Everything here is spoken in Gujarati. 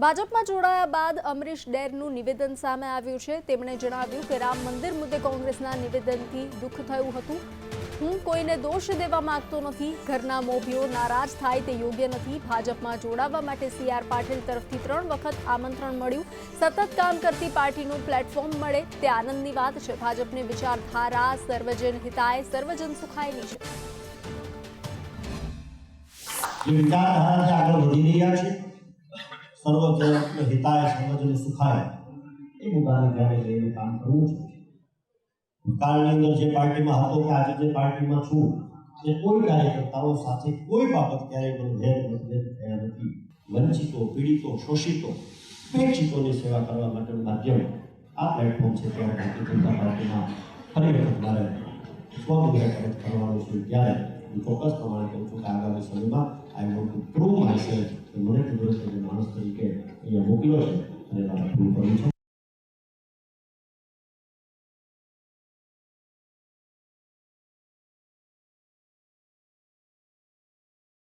ભાજપમાં જોડાયા બાદ અમરીશ ડેરનું નિવેદન સામે આવ્યું છે. તેમણે જણાવ્યું કે રામ મંદિર મુદ્દે કોંગ્રેસના નિવેદનથી દુઃખ થયું હતું. હું કોઈને દોષ દેવા માંગતો નથી. ઘરના મોભીઓ નારાજ થાય તે યોગ્ય નથી. ભાજપમાં જોડાવા માટે સી આર પાટીલ તરફથી ત્રણ વખત આમંત્રણ મળ્યું. સતત કામ કરતી પાર્ટીનું પ્લેટફોર્મ મળે તે આનંદની વાત છે. ભાજપની વિચારધારા સર્વજન હિતાય, સર્વજન સુખાયની છે. વિચારધારા આગળ વધી રહ્યા છે. સર્વજન હિતાય સર્વજન સુખાય એ મુદ્દાને ધ્યાને લઈને કામ કરવું છે ભૂતકાળની અંદર જે પાર્ટીમાં હતો કે આજે જે પાર્ટીમાં છું એ કોઈ કાર્યકર્તાઓ સાથે કોઈ બાબત ક્યારેય પણ ભેદ મતભેદ થયા નથી વંચિતો પીડિતો શોષિતો ઉપેક્ષિતોની સેવા કરવા માટેનું માધ્યમ આ પ્લેટફોર્મ છે ત્યારે ભારતીય જનતા પાર્ટીમાં ફરી વખત મારે સ્વનિર્ભર કરવાનું છે ત્યારે હું ચોક્કસ પ્રમાણે કહું છું કે આગામી સમયમાં આઈ વોન્ટ ટુ પ્રૂવ કે મને કુદરતે જે માણસ તરીકે અહીંયા મોકલ્યો છે અને મારા પૂરું કરું છે.